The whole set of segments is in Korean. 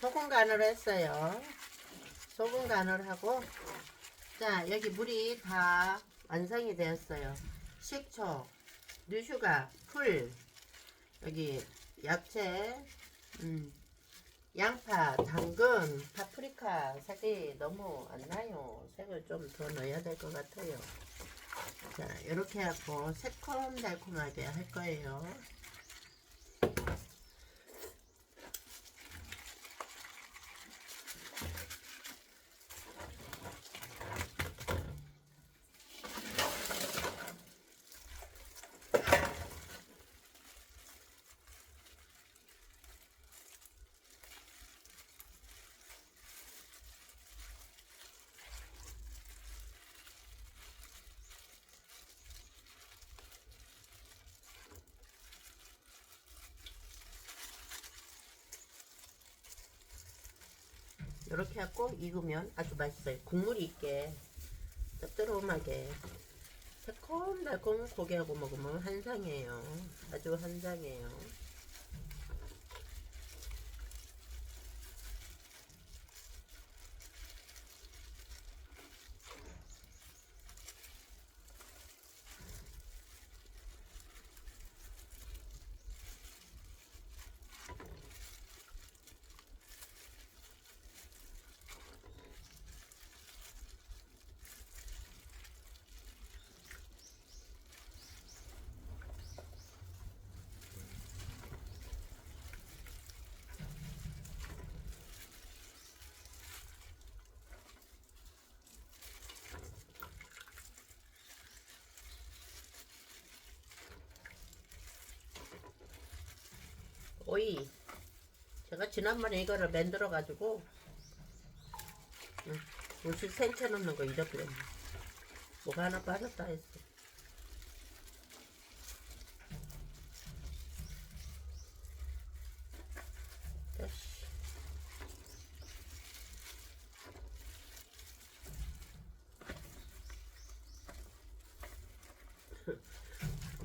소금 간을 했어요. 소금 간을 하고 자 여기 물이 다 완성이 되었어요. 식초, 누슈가, 풀 여기 야채, 음, 양파, 당근, 파프리카 색이 너무 안 나요. 색을 좀 더 넣어야 될 것 같아요. 자 이렇게 하고 새콤달콤하게 할 거예요. 이렇게 하고 익으면 아주 맛있어요. 국물이 있게 짭조름하게 새콤달콤 고기하고 먹으면 한상이에요. 아주 한상이에요. 오이. 제가 지난번에 이거를 만들어 가지고 음식 생채 넣는 거 잊어버렸네. 뭐가 하나 빠졌다 했어.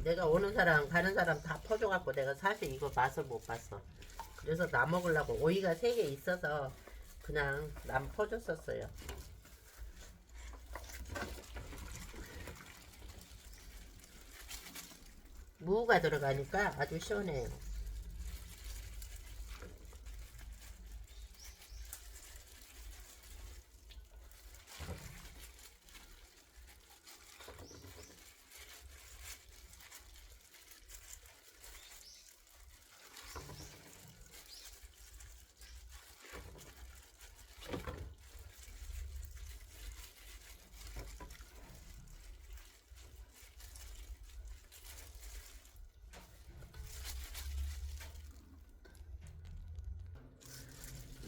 내가 오는 사람 가는 사람 다 퍼줘갖고 내가 사실 이거 맛을 못 봤어. 그래서 나 먹으려고 오이가 세 개 있어서 그냥 남 퍼줬었어요. 무가 들어가니까 아주 시원해요.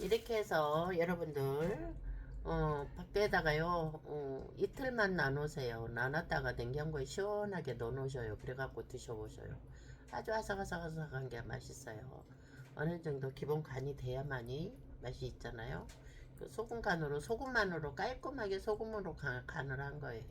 이렇게 해서 여러분들 어, 밖에다가요 어, 이틀만 나누세요. 나눴다가 냉장고에 시원하게 넣어놓으셔요. 그래갖고 드셔보셔요. 아주 아삭아삭아삭한 게 맛있어요. 어느 정도 기본 간이 돼야만이 맛이 있잖아요. 그 소금 간으로 소금만으로 깔끔하게 소금으로 가- 간을 한 거예요